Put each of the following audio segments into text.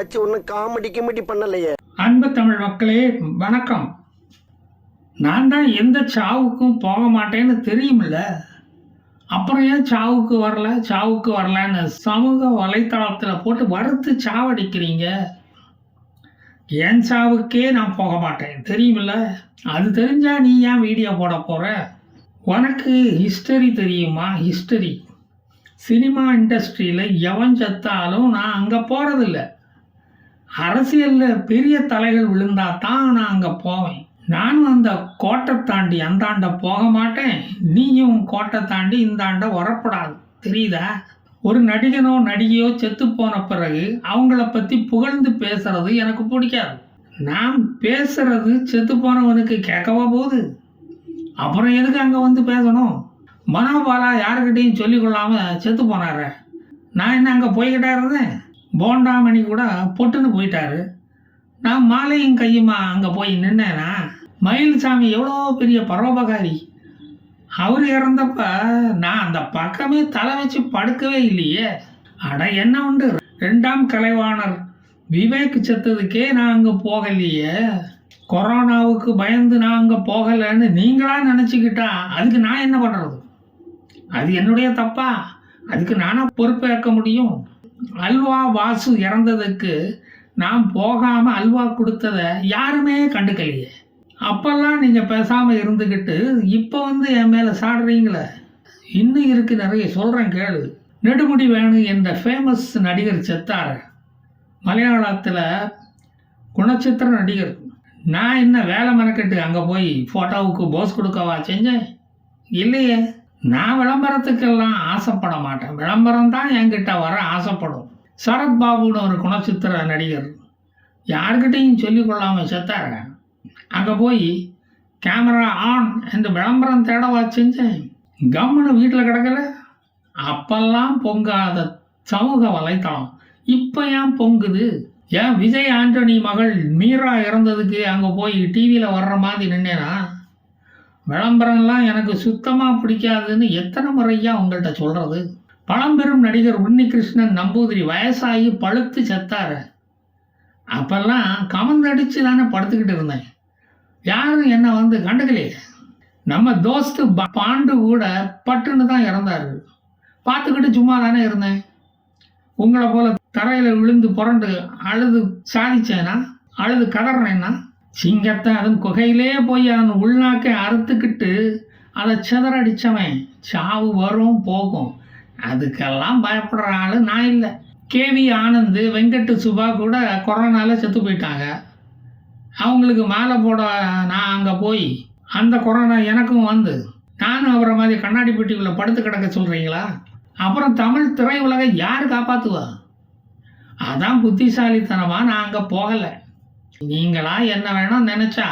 வச்சு ஒன்னும் காமெடி கிமெடி பண்ணலையே. அன்பு தமிழ் மக்களே வணக்கம். நான் தான் எந்த சாவுக்கும் போக மாட்டேன்னு தெரியுமில்ல அப்புறம் ஏன் சாவுக்கு வரல? சாவுக்கு வரலன்னு சமூக வலைத்தளத்தில் போட்டு வறுத்து சாவடிக்கிறீங்க? என் சாவுக்கே நான் போக மாட்டேன் தெரியுமில்ல அது தெரிஞ்சா நீ ஏன் வீடியோ போட போற? உனக்கு ஹிஸ்டரி தெரியுமா? ஹிஸ்டரி சினிமா இண்டஸ்ட்ரியில் எவன் செத்தாலும் நான் அங்கே போகிறதில்ல அரசியலில் பெரிய தலைகள் விழுந்தா தான் நான் அங்கே போவேன். நானும் அந்த கோட்டை தாண்டி அந்தாண்ட போக மாட்டேன். நீயும் கோட்டை தாண்டி இந்தாண்ட வரப்படாது. தெரியுதா? ஒரு நடிகனோ நடிகையோ செத்து போன பிறகு அவங்கள பற்றி புகழ்ந்து பேசுறது எனக்கு பிடிக்காது. நான் பேசுறது செத்து போனவனுக்கு கேட்கவா போகுது? அப்புறம் எதுக்கு அங்கே வந்து பேசணும்? மனோபாலா யாருக்கிட்டையும் சொல்லிக் கொள்ளாமல் செத்து போனாரு. நான் என்ன அங்கே போய்கிட்டே இருந்தேன்? போண்டாமணி கூட பொட்டுன்னு போயிட்டாரு. நான் மாலையும் கையுமா அங்கே போய் நின்னேனா? மயில்சாமி எவ்வளோ பெரிய பரோபகாரி. அவர் இறந்தப்ப நான் அந்த பக்கமே தலை வச்சு படுக்கவே இல்லையே. அட என்ன உண்டு? ரெண்டாம் கலைவாணர் விவேக் செத்ததுக்கே நான் அங்கே போகலையே. கொரோனாவுக்கு பயந்து நான் அங்கே போகலைன்னு நீங்களா நினச்சிக்கிட்டா அதுக்கு நான் என்ன பண்ணுறது அது என்னுடைய தப்பா? அதுக்கு நானாக பொறுப்பேற்க முடியும்? அல்வா வாசு இறந்ததுக்கு நான் போகாமல் அல்வா கொடுத்ததை யாருமே கண்டுக்கலையே. அப்போல்லாம் நீங்கள் பேசாமல் இருந்துக்கிட்டு இப்போ வந்து என் மேலே சாடுறீங்களே. இன்னும் இருக்கு நிறைய சொல்கிறேன் கேளு. நெடுமுடி வேணு என்ற ஃபேமஸ் நடிகர் செத்தார். மலையாளத்தில் குணச்சித்திர நடிகர். நான் என்ன வேலை மெனக்கட்டு அங்கே போய் ஃபோட்டோவுக்கு போஸ் கொடுக்கவா செஞ்சேன்? இல்லையே. நான் விளம்பரத்துக்கெல்லாம் ஆசைப்பட மாட்டேன். விளம்பரம் தான் என்கிட்ட வர ஆசைப்படும். சரத்பாபுன்னு ஒரு குணச்சித்திர நடிகர். யார்கிட்டையும் சொல்லிக் கொள்ளாமல் செத்தாரு? அங்கே போய் கேமரா ஆன் என்று விளம்பரம் தேடவா செஞ்சேன். கம்முன்னு வீட்டில் கிடக்கல. அப்பெல்லாம் பொங்காத சமூக வலைத்தளம். இப்போ ஏன் பொங்குது? ஏன் விஜய் ஆண்டனி மகள் மீரா இறந்ததுக்கு அங்கே போய் டிவியில் வர்ற மாதிரி நின்னேனா? விளம்பரம்லாம் எனக்கு சுத்தமாக பிடிக்காதுன்னு எத்தனை முறையா உங்கள்கிட்ட சொல்கிறது பழம்பெரும் நடிகர் உன்னிகிருஷ்ணன் நம்பூதிரி வயசாகி பழுத்து செத்தாரு. அப்பெல்லாம் கமந்தடிச்சு தானே படுத்துக்கிட்டு இருந்தேன். யாரும் என்னை வந்து கண்டுக்கலையே. நம்ம தோஸ்து ப- பாண்டு கூட பட்டுன்னு தான் இறந்தாரு. பார்த்துக்கிட்டு சும்மா தானே இருந்தேன். உங்களை போல் தரையில் விழுந்து புரண்டு அழுது சாதிச்சேனா? அழுது கதறினேன்னா சிங்கத்தை அதன் குகையிலே போய் அதன் உள்நாக்கை அறுத்துக்கிட்டு அதை சிதறடிச்சவன். சாவு வரும் போகும். அதுக்கெல்லாம் பயப்படுற ஆள் நான் இல்லை. கேவி ஆனந்த் வெங்கட்டு சுபா கூட கொரோனாவில் செத்து போயிட்டாங்க. அவங்களுக்கு மாலை போட நான் அங்கே போய் அந்த கொரோனா எனக்கும் வந்து. நானும் அவரை மாதிரி கண்ணாடி பெட்டிக்குள்ளே படுத்து கிடக்க சொல்கிறீங்களா அப்புறம் தமிழ் திரையுலகை யார் காப்பாற்றுவா அதான் புத்திசாலித்தனமாக நான் அங்கே போகலை. நீங்களா என்ன வேணும் நினைச்சா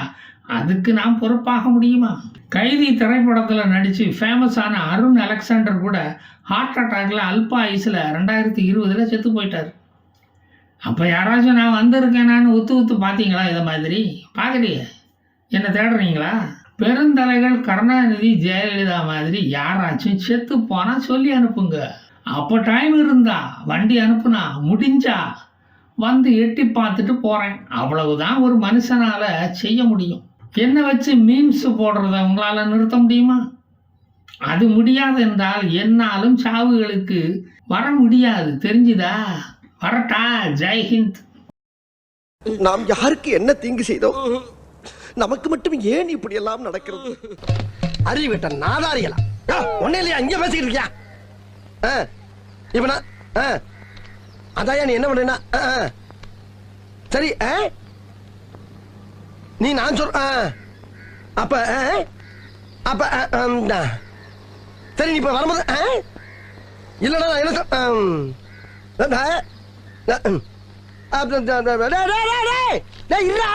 அதுக்கு நான் பொறுப்பாக முடியுமா? கைதி திரைப்படத்தில் நடித்து ஃபேமஸான அருண் அலெக்சாண்டர் கூட ஹார்ட் அட்டாக்ல அல்பா ஐஸில் ரெண்டாயிரத்தி இருபதில் செத்து போயிட்டார். அப்போ யாராச்சும் நான் வந்திருக்கேனான்னு உத்து உத்து பார்த்தீங்களா இதை மாதிரி? பார்க்கலையே என்ன தேடுறீங்களா? பெருந்தலைகள் கருணாநிதி ஜெயலலிதா மாதிரி யாராச்சும் செத்து போனால் சொல்லி அனுப்புங்க. அப்போ டைம் இருந்தா வண்டி அனுப்புனா முடிஞ்சா வந்து எட்டி பார்த்துட்டு போகிறேன் அவ்வளவுதான் ஒரு மனுஷனால் செய்ய முடியும். என்னை வச்சு மீம்ஸ் போடுறத உங்களால் நிறுத்த முடியுமா? அது முடியாது என்றால் என்னாலும் சாவுகளுக்கு வர முடியாது. தெரிஞ்சுதா? வரட்டா. ஜெய்ஹிந்த் நாம் யாருக்கு என்ன தீங்கு செய்தோம்? நமக்கு மட்டும் ஏன் இப்படி எல்லாம் நடக்கிறது? அறிவிட்ட நாதாரிகளா? ஒன்னே இல்லையா இங்க பேசிக்கிட்டு இருக்கியா? ஆ, இப்ப நான் அதான் அதாயா நீ என்ன பண்றேன்னா ஆ, ஆ. சரி ஆ? நீ நான் சொல் ஆ. அப்ப ஆ? அப்ப ஆ, சரி நீ இப்ப வரும்போது ஆ? இல்லடா நான் என்ன சொல் ஆம். டேய், இருடா